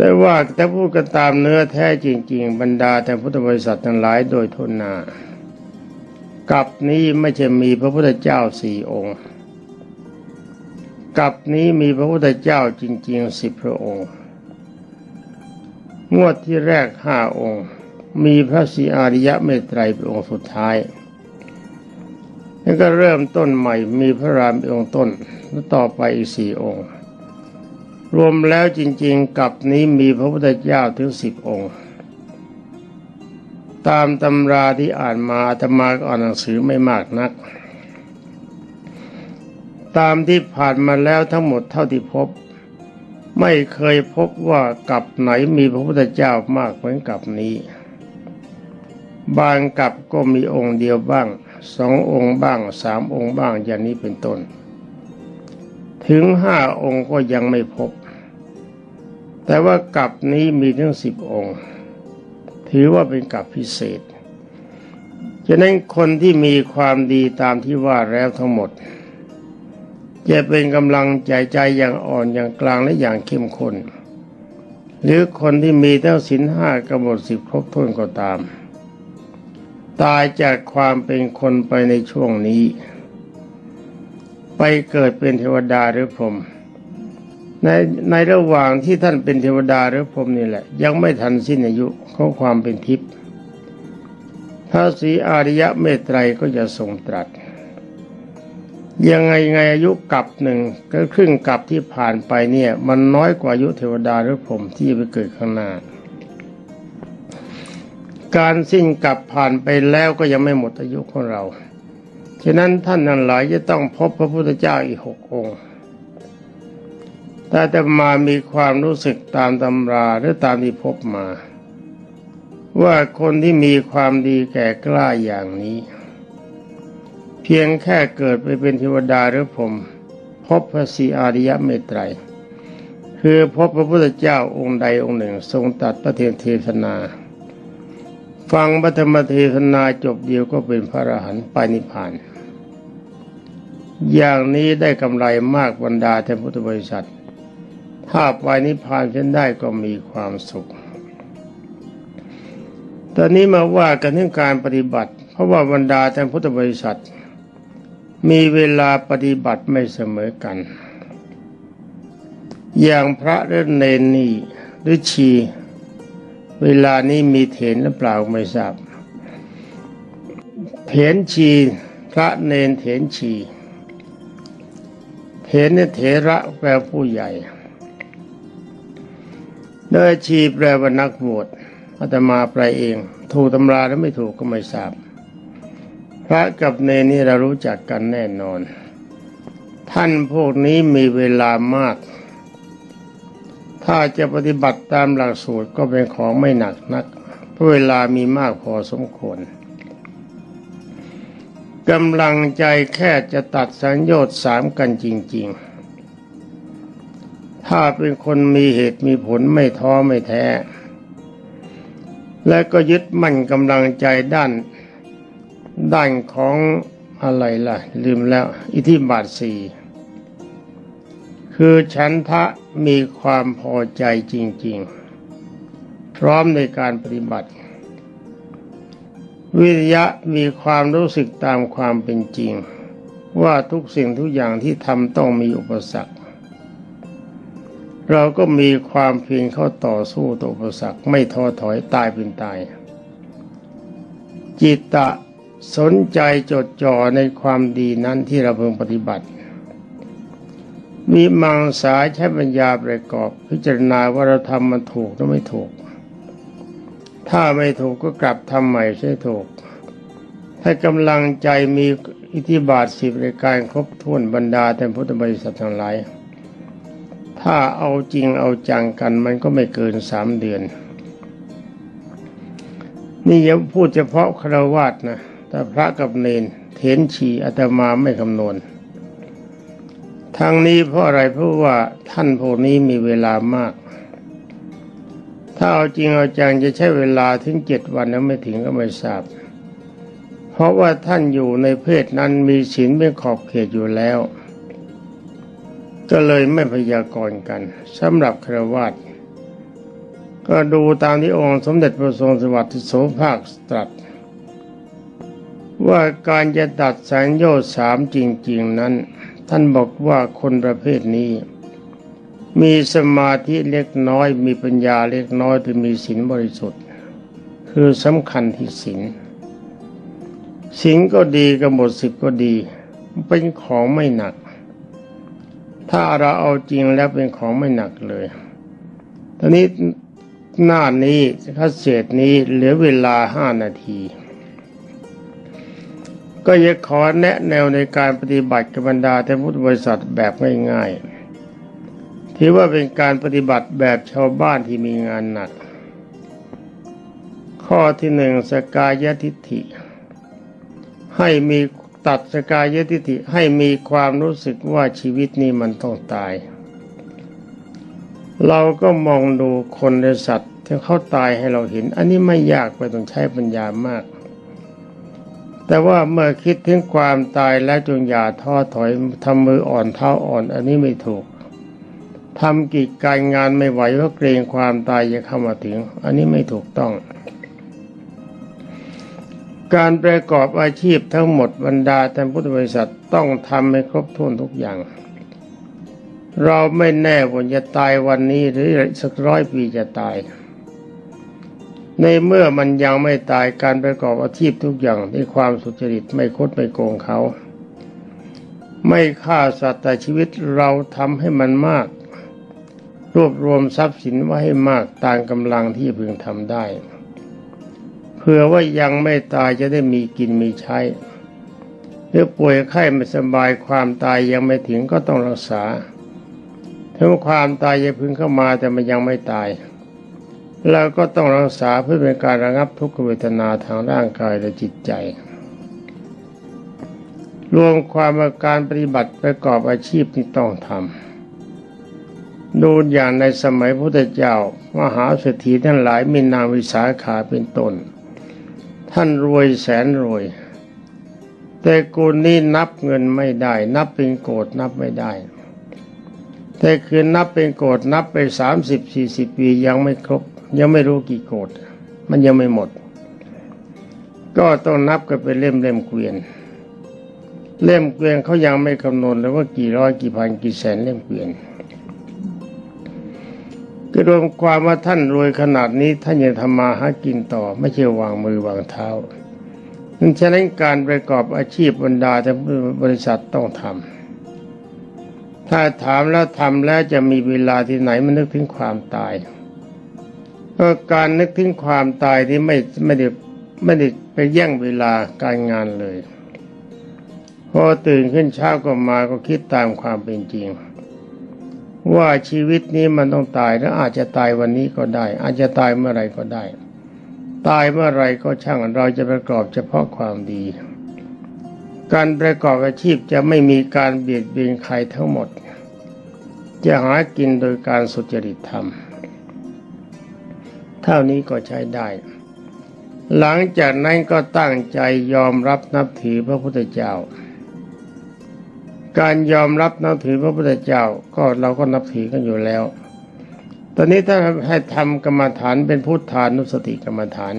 แต่ว่าแต่พูดกันตามเนื้อแท้จริง ๆ บรรดาแต่พุทธบริษัททั้งหลายโดยทุนนากับนี้ไม่ใช่มีพระพุทธเจ้าสี่องค์ กับนี้มีพระพุทธเจ้าจริงๆสิบพระองค์ งวดที่แรกห้าองค์ มีพระศรีอาริยะเมตไตรเป็นองค์สุดท้ายแล้วก็เริ่มต้นใหม่มีพระรามเป็นองค์ต้นแล้วต่อไปอีกสี่องค์ รวมแล้วจริงๆกับนี้มีพระพุทธเจ้าถึงสิบองค์ ตามตำราที่อ่านมาอาตมาก็อ่านหนังสือไม่มากนัก ตามที่ผ่านมาแล้วทั้งหมดเท่าที่พบ ไม่เคยพบว่ากับไหนมีพระพุทธเจ้ามากเหมือนกับนี้ บางกับก็มีองค์เดียวบ้างสององค์บ้างสามองค์บ้างอย่างนี้เป็นต้นถึงห้าองค์ก็ยังไม่พบ แต่ว่ากับนี้มีถึงสิบองค์ ถือว่าเป็นกับพิเศษฉะนั้นคนที่มีความดีตามที่ว่าแล้วทั้งหมด จะเป็นกำลังใจใจอย่างอ่อนอย่างกลางและอย่างเข้มข้นหรือคนที่มีทั้งศีลห้ากำหนดสิบครบถ้วนก็ตาม ตายจากความเป็นคนไปในช่วงนี้ ไปเกิดเป็นเทวดาหรือพรหม ในในระหว่างที่ท่านเป็นเทวดาหรือพรมนี่แหละ ยังไม่ทันสิ้นอายุของความเป็นทิพย์พระศรีอาริยะเมตไตรก็จะทรงตรัส ยังไงไงอายุกับหนึ่งก็ครึ่งกับที่ผ่านไปเนี่ย มันน้อยกว่าอายุเทวดาหรือพรมที่จะไปเกิดข้างหน้าการสิ้นกับผ่านไปแล้วก็ยังไม่หมดอายุของเรา ฉะนั้นท่านนั้นหลายจะต้องพบพระพุทธเจ้าอีกหกองค์ แต่จะมามีความรู้สึกตามตำราหรือตามที่พบมา ว่าคนที่มีความดีแก่กล้าอย่างนี้ เพียงแค่เกิดไปเป็นเทวดาหรือผมพบพระศรีอาริยเมตไตร คือพบพระพุทธเจ้าองค์ใดองค์หนึ่ง ทรงตัดพระเทเทศนา ฟังพระธรรมเทศนาจบเดียวก็เป็นพระอรหันต์ไปนิพพาน อย่างนี้ได้กำไรมากบรรดาแทนพุทธบริษัท ถ้าไปนิพพานฉันได้ก็มีความสุข ตอนนี้มาว่ากันเรื่องการปฏิบัติ เพราะว่าบรรดาแทนพุทธบริษัท มีเวลาปฏิบัติไม่เสมอกัน อย่างพระเรนเนนี่หรือชี เวลานี้มีเถนหรือเปล่าไม่ทราบเถนชีพระเนนเถนชีเถนเนเถระแปลผู้ใหญ่ โดยชีแปลว่านักบวชอาตมาแปลเอง ถูกตำราแล้วไม่ถูกก็ไม่ทราบ พระกับเนนี่เรารู้จักกันแน่นอน ท่านพวกนี้มีเวลามาก ถ้าจะปฏิบัติตามหลักสูตรก็เป็นของไม่หนักนักเพราะเวลามีมากพอสมควรกำลังใจแค่จะตัดสัญญชน์สามกันจริง ๆ ถ้าเป็นคนมีเหตุมีผลไม่ท้อไม่แท้ และก็ยึดมั่นกำลังใจด้าน ด้านของอะไรล่ะ ลืมแล้ว อิทธิบาทสี่คือฉันทะมีความพอใจจริง ๆ พร้อมในการปฏิบัติ วิริยะมีความรู้สึกตามความเป็นจริง ว่าทุกสิ่งทุกอย่างที่ทำต้องมีอุปสรรค เราก็มีความเพียรเข้าต่อสู้ต่ออุปสรรคไม่ท้อถอยตายเป็นตาย จิตตะสนใจจดจ่อในความดีนั้นที่เราเพิ่งปฏิบัติ มีมังสาใช้ปัญญาประกอบพิจารณาว่าเราทำมันถูกหรือไม่ถูก ถ้าไม่ถูกก็กลับทำใหม่ใช่ถูก ถ้ากำลังใจมีอิทธิบาทสิบรายการครบถ้วนบรรดาแต่พุทธบริษัททั้งหลาย ถ้าเอาจริงเอาจังกันมันก็ไม่เกินสามเดือน นี่ยังพูดเฉพาะคราวาสนะแต่พระกับเนนเถนชีอาตมาไม่คำนวณทางนี้เพราะอะไรเพราะว่าท่านพวกนี้มีเวลามาก ถ้าเอาจริงเอาจังจะใช้เวลาถึงเจ็ดวันแล้วไม่ถึงก็ไม่ทราบ เพราะว่าท่านอยู่ในเพศนั้นมีศีลเป็นขอบเขตอยู่แล้ว ก็เลยไม่พยากรณ์กันสำหรับครวาตก็ดูตามที่องค์สมเด็จพระทรงสวัสดิ์โสภาคตรัส ว่าการจะตัดสังโยชน์สามจริง ๆนั้น ท่านบอกว่าคนประเภทนี้ มีสมาธิเล็กน้อย มีปัญญาเล็กน้อยแต่มีศีลบริสุทธิ์ คือสำคัญที่ศีลศีลก็ดีกับหมดสิบก็ดี เป็นของไม่หนัก ถ้าเราเอาจริงแล้วเป็นของไม่หนักเลย ตอนนี้หน้านี้คัดเศษนี้เหลือเวลาห้านาที ก็จะขอแนะแนวในการปฏิบัติกับบรรดาท่านพุทธบริษัทแบบง่ายๆถือว่าเป็นการปฏิบัติแบบชาวบ้านที่มีงานหนัก ข้อที่หนึ่งสกายทิฏฐิ ให้มี ตัดสกายทิฐิให้มีความรู้สึกว่าชีวิตนี้มันต้องตาย เราก็มองดูคนในสัตว์ที่เขาตายให้เราเห็น อันนี้ไม่ยากไปต้องใช้ปัญญามาก แต่ว่าเมื่อคิดถึงความตายแล้วจงอย่าท้อถอยทำมืออ่อนเท้าอ่อน อันนี้ไม่ถูกทำกิจการงานไม่ไหวเพราะเกรงความตายจะเข้ามาถึง อันนี้ไม่ถูกต้อง การประกอบอาชีพทั้งหมดบรรดาท่านพุทธบริษัทต้องทำให้ครบถ้วนทุกอย่าง เราไม่แน่ว่าจะตายวันนี้หรือสักร้อยปีจะตาย ในเมื่อมันยังไม่ตายการประกอบอาชีพทุกอย่างด้วยความสุจริตไม่คดไม่โกงเขา ไม่ฆ่าสัตว์แต่ชีวิตเราทำให้มันมาก รวบรวมทรัพย์สินไว้ให้มากตามกำลังที่พึงทำได้ เผื่อว่ายังไม่ตายจะได้มีกินมีใช้หรือป่วยไข้ไม่สบายความตายยังไม่ถึงก็ต้องรักษาถึงความตายจะพึงเข้ามาแต่มันยังไม่ตายเราก็ต้องรักษาเพื่อเป็นการระงับทุกขเวทนาทางร่างกายและจิตใจ รวมความาการปฏิบัติประกอบอาชีพที่ต้องทำดูอย่างในสมัยพุทธเจ้ามหาเศรษฐีทั้งหลายมีนางวิสาขาเป็นต้น ท่านรวยแสนรวย แต่กูนี้นับเงินไม่ได้ นับเป็นโกดนับไม่ได้ แต่คืนนับเป็นโกดนับไปสามสิบสี่สิบปียังไม่ครบ ยังไม่รู้กี่โกดมันยังไม่หมด ก็ต้องนับกันเป็นเล่มเล่มเกวียน เล่มเกวียนเขายังไม่คำนวณเลยว่ากี่ร้อยกี่พันกี่แสนเล่มเกวียน ก็รวมความว่าท่านรวยขนาดนี้ท่านยังทำมาหากินต่อ ไม่ใช่วางมือวางเท้าดังนั้นการประกอบอาชีพบรรดาแต่บริษัทต้องทำถ้าถามแล้วทำแล้วจะมีเวลาที่ไหนมันนึกถึงความตายก็การนึกถึงความตายที่ไม่ไม่ได้ไม่ได้ไปแย่งเวลาการงานเลย พอตื่นขึ้นเช้าก็มาก็คิดตามความเป็นจริง ว่าชีวิตนี้มันต้องตายแล้วอาจจะตายวันนี้ก็ได้ อาจจะตายเมื่อไรก็ได้ ตายเมื่อไรก็ช่างเราจะประกอบเฉพาะความดี การประกอบอาชีพจะไม่มีการเบียดเบียนใครทั้งหมด จะหากินโดยการสุจริตธรรม เท่านี้ก็ใช้ได้ หลังจากนั้นก็ตั้งใจยอมรับนับถือพระพุทธเจ้า การยอมรับนับถือพระพุทธเจ้าก็เราก็นับถือกันอยู่แล้ว ตอนนี้ถ้าให้ทำกรรมฐานเป็นพุทธานุสติกรรมฐาน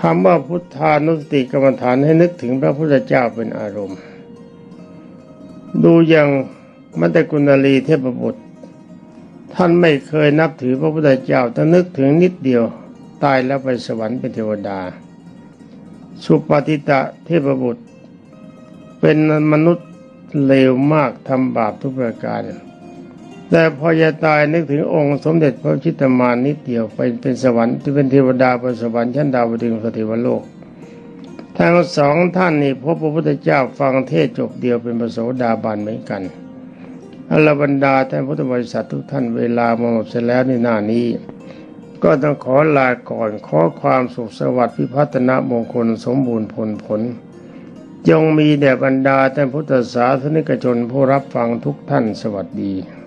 คำว่าพุทธานุสติกรรมฐานให้นึกถึงพระพุทธเจ้าเป็นอารมณ์ ดูอย่างมัตตกุณลีเทพบุตร ท่านไม่เคยนับถือพระพุทธเจ้าแต่นึกถึงนิดเดียวตายแล้วไปสวรรค์เป็นเทวดา สุปฏิตะเทพบุตร เป็นมนุษย์ เลวมากทำบาปทุกประการ แต่พอจะตายนึกถึงองค์สมเด็จพระชิตมานนิดเดียวไปเป็นสวรรค์ที่เป็นเทวดาบนสวรรค์ชั้นดาวดึงสติวโลกทั้งสองท่านนี่พบพระพุทธเจ้าฟังเทศจบเดียวเป็นประโสดาบันเหมือนกันอรบรรดาท่านพุทธบริษัททุกท่านเวลามาหมดเสร็จแล้วในหน้านี้ ก็ต้องขอลาก่อนขอความสุขสวัสดิ์พิพัฒนามงคลสมบูรณ์ผลผล ยงมีแด่บรรดาท่านพุทธศาสนิกชนผู้รับฟังทุกท่านสวัสดี